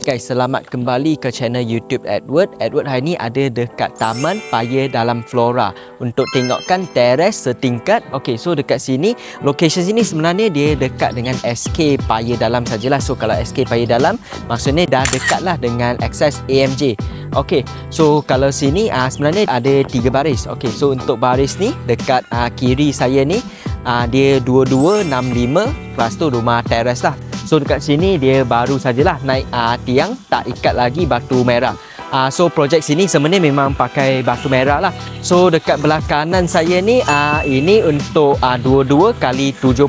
Guys, selamat kembali ke channel YouTube Edward. Edward hari ni ada dekat Taman Paya Dalam Flora untuk tengokkan teres setingkat. Okey, so dekat sini, location sini sebenarnya dia dekat dengan SK Paya Dalam sajalah. So kalau SK Paya Dalam, maksudnya dah dekat lah dengan akses AMJ. Okey, so kalau sini uh, sebenarnya ada tiga baris. Okey, so untuk baris ni dekat uh, kiri saya ni, uh, dia 2265 lepas tu rumah teres lah. So dekat sini dia baru sajalah naik uh, tiang tak ikat lagi batu merah. Uh, so projek sini sebenarnya memang pakai batu merah lah. So dekat belah kanan saya ni uh, ini untuk uh, 22 kali 70.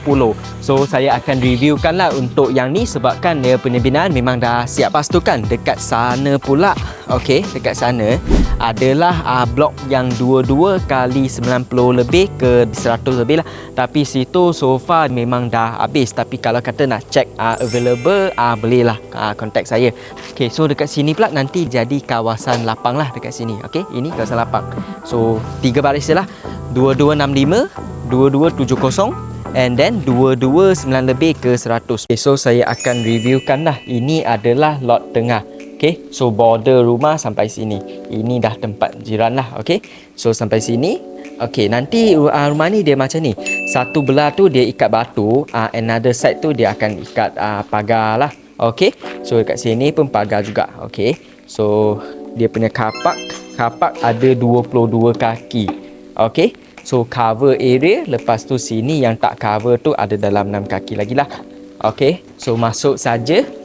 So saya akan reviewkan lah untuk yang ni sebabkan dia punya binaan memang dah siap pastukan dekat sana pula. Okey, dekat sana adalah uh, blok yang 22 kali 90 lebih ke 100 lebih lah. Tapi situ so far memang dah habis. Tapi kalau kata nak check uh, available, uh, boleh lah uh, contact saya. Okay, so dekat sini pula nanti jadi kawasan lapang lah dekat sini. Okay, ini kawasan lapang. So, tiga baris je lah. 2265, 2270 and then 229 lebih ke 100. Okay, so saya akan reviewkan lah. Ini adalah lot tengah. Okay, so border rumah sampai sini. Ini dah tempat jiran lah. Okay, so sampai sini. Okay, nanti uh, rumah ni dia macam ni. Satu belah tu dia ikat batu. Uh, another side tu dia akan ikat uh, pagar lah. Okay, so dekat sini pun pagar juga. Okay, so dia punya kapak. Kapak ada 22 kaki. Okay, so cover area. Lepas tu sini yang tak cover tu ada dalam 6 kaki lagi lah. Okay, so masuk saja.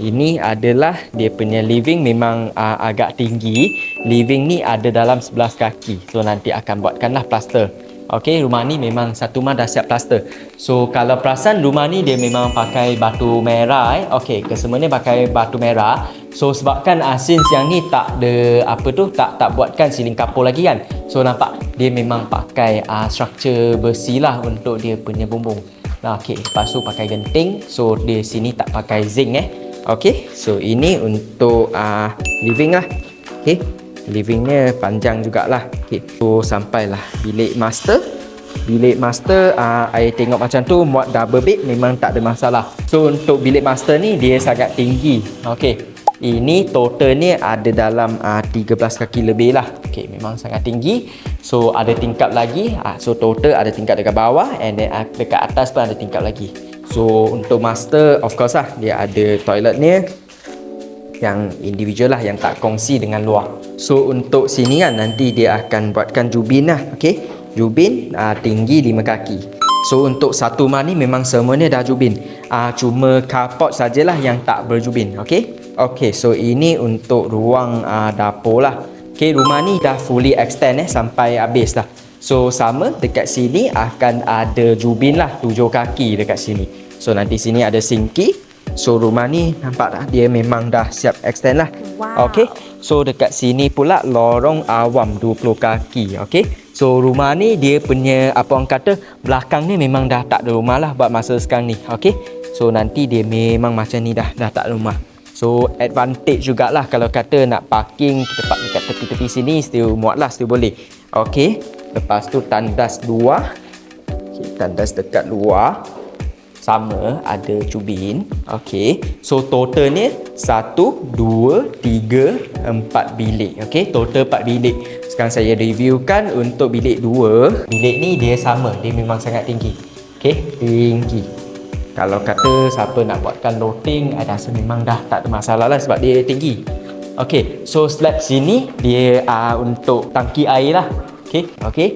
Ini adalah dia punya living memang uh, agak tinggi. Living ni ada dalam 11 kaki. So nanti akan buatkanlah plaster. Okey, rumah ni memang satu rumah dah siap plaster. So kalau perasan rumah ni dia memang pakai batu merah eh. Okey, kesemuanya pakai batu merah. So sebabkan uh, since yang ni tak ada apa tu tak tak buatkan siling kapur lagi kan. So nampak dia memang pakai uh, structure besi lah untuk dia punya bumbung. Nah, okey, lepas tu pakai genting. So di sini tak pakai zinc eh. Okey, so ini untuk uh, living lah. Okey, livingnya panjang jugalah. Okey, so sampailah bilik master. Bilik master, uh, I tengok macam tu muat double bed memang tak ada masalah. So untuk bilik master ni dia sangat tinggi. Okey, ini total ni ada dalam uh, 13 kaki lebih lah. Okey, memang sangat tinggi. So ada tingkap lagi. Uh, so total ada tingkap dekat bawah and then uh, dekat atas pun ada tingkap lagi. So untuk master of course lah dia ada toilet ni yang individual lah yang tak kongsi dengan luar. So untuk sini kan nanti dia akan buatkan jubin lah. Okay. Jubin uh, tinggi 5 kaki. So untuk satu rumah ni memang semuanya dah jubin. Uh, cuma carport sajalah yang tak berjubin. Okay. Okay so ini untuk ruang uh, dapur lah. Okay rumah ni dah fully extend eh sampai habis lah. So sama dekat sini akan ada jubin lah 7 kaki dekat sini. So nanti sini ada sinki. So rumah ni nampak tak dia memang dah siap extend lah. Wow. Okay. So dekat sini pula lorong awam 20 kaki. Okay. So rumah ni dia punya apa orang kata belakang ni memang dah tak ada rumah lah buat masa sekarang ni. Okay. So nanti dia memang macam ni dah dah tak ada rumah. So advantage jugalah kalau kata nak parking kita park dekat tepi-tepi sini still muat lah still boleh. Okay. Lepas tu tandas luar. Okay, tandas dekat luar sama ada cubin. Okey. So total ni 1 2 3 4 bilik. Okey, total 4 bilik. Sekarang saya reviewkan untuk bilik 2. Bilik ni dia sama, dia memang sangat tinggi. Okey, tinggi. Kalau kata siapa nak buatkan loading, saya rasa memang dah tak ada masalah lah sebab dia tinggi. Okey, so slab sini dia uh, untuk tangki air lah. Okey, okey.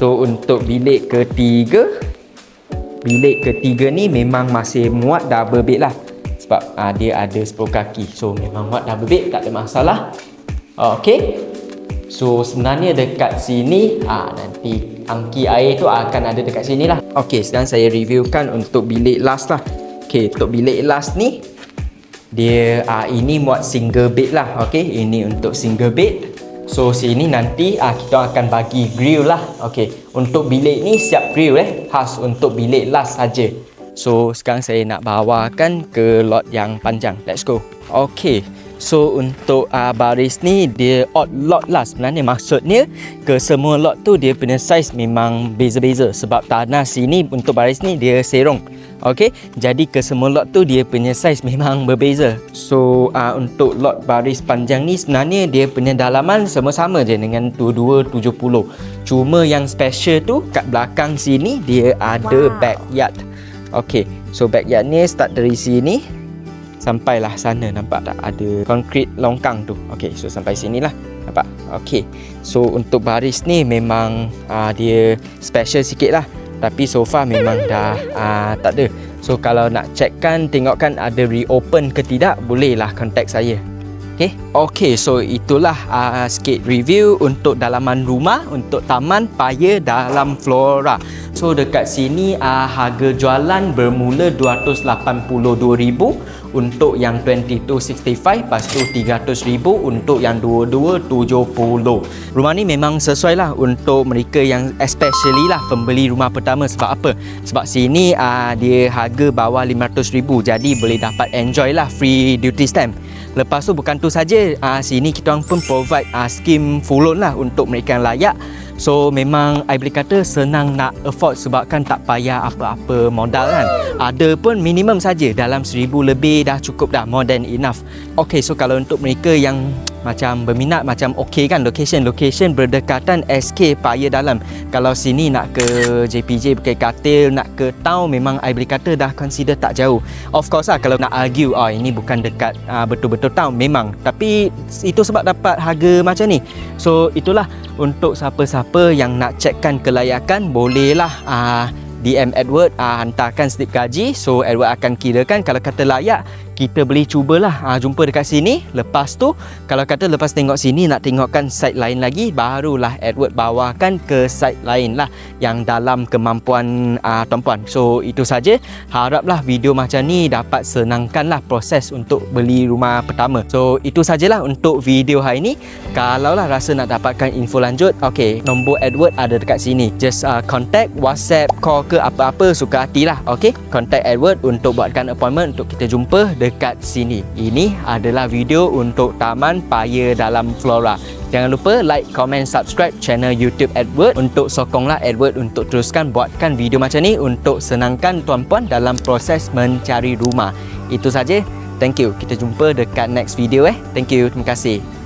So untuk bilik ketiga, bilik ketiga ni memang masih muat double bed lah. Sebab uh, dia ada 10 kaki. So memang muat double bed tak ada masalah. Ok so sebenarnya dekat sini uh, nanti angki air tu akan ada dekat sini lah. Ok sekarang saya reviewkan untuk bilik last lah. Ok untuk bilik last ni dia uh, ini muat single bed lah. Ok ini untuk single bed So sini nanti ah kita akan bagi grill lah. Okey. Untuk bilik ni siap grill eh. Khas untuk bilik last saja. So sekarang saya nak bawakan ke lot yang panjang. Let's go. Okey. So untuk uh, baris ni dia odd lot lah sebenarnya maksudnya ke semua lot tu dia punya size memang beza-beza sebab tanah sini untuk baris ni dia serong. Okey, jadi ke semua lot tu dia punya saiz memang berbeza. So uh, untuk lot baris panjang ni sebenarnya dia punya dalaman sama-sama je dengan 2270. Cuma yang special tu kat belakang sini dia ada Wow. backyard. Okey, so backyard ni start dari sini sampailah sana nampak tak ada konkrit longkang tu. Okey, so sampai sinilah. Nampak? Okey. So untuk baris ni memang uh, dia special sikit lah. Tapi so far memang dah uh, tak ada. So kalau nak checkkan tengokkan ada reopen ke tidak bolehlah contact saya. Okay. Okay, so itulah uh, sikit review untuk dalaman rumah untuk Taman Paya Dalam Flora. So dekat sini uh, harga jualan bermula RM282,000 untuk yang 2265 lepas tu RM300,000 untuk yang 2270. Rumah ni memang sesuai lah untuk mereka yang especially lah pembeli rumah pertama sebab apa? Sebab sini uh, dia harga bawah RM500,000 jadi boleh dapat enjoy lah free duty stamp. Lepas tu bukan tu saja, uh, sini kita orang pun provide uh, skim full loan lah untuk mereka yang layak. So memang I boleh kata senang nak afford sebab kan tak payah apa-apa modal kan. Ada pun minimum saja dalam seribu lebih dah cukup dah more than enough. Okay so kalau untuk mereka yang macam berminat macam okay kan location location berdekatan SK Paya Dalam. Kalau sini nak ke JPJ Bukit Katil nak ke town memang I boleh kata dah consider tak jauh. Of course lah kalau nak argue oh ini bukan dekat uh, betul-betul town memang. Tapi itu sebab dapat harga macam ni. So itulah untuk siapa-siapa yang nak checkkan kelayakan bolehlah uh, DM Edward uh, hantarkan slip gaji. So Edward akan kirakan kalau kata layak kita boleh cubalah. Uh, jumpa dekat sini. Lepas tu kalau kata lepas tengok sini nak tengokkan site lain lagi barulah Edward bawakan ke site lain lah yang dalam kemampuan uh, tuan-puan so itu saja. Haraplah video macam ni dapat senangkanlah proses untuk beli rumah pertama. So itu sajalah untuk video hari ni. Kalau lah rasa nak dapatkan info lanjut okay nombor Edward ada dekat sini. Just uh, contact whatsapp call ke apa-apa suka hatilah okay contact Edward untuk buatkan appointment untuk kita jumpa dekat sini ini adalah video untuk Taman Paya Dalam Flora Jangan lupa like, komen, subscribe channel YouTube Edward untuk sokonglah Edward untuk teruskan buatkan video macam ni untuk senangkan tuan-puan dalam proses mencari rumah. Itu saja. Thank you. Kita jumpa dekat next video eh. Thank you. Terima kasih.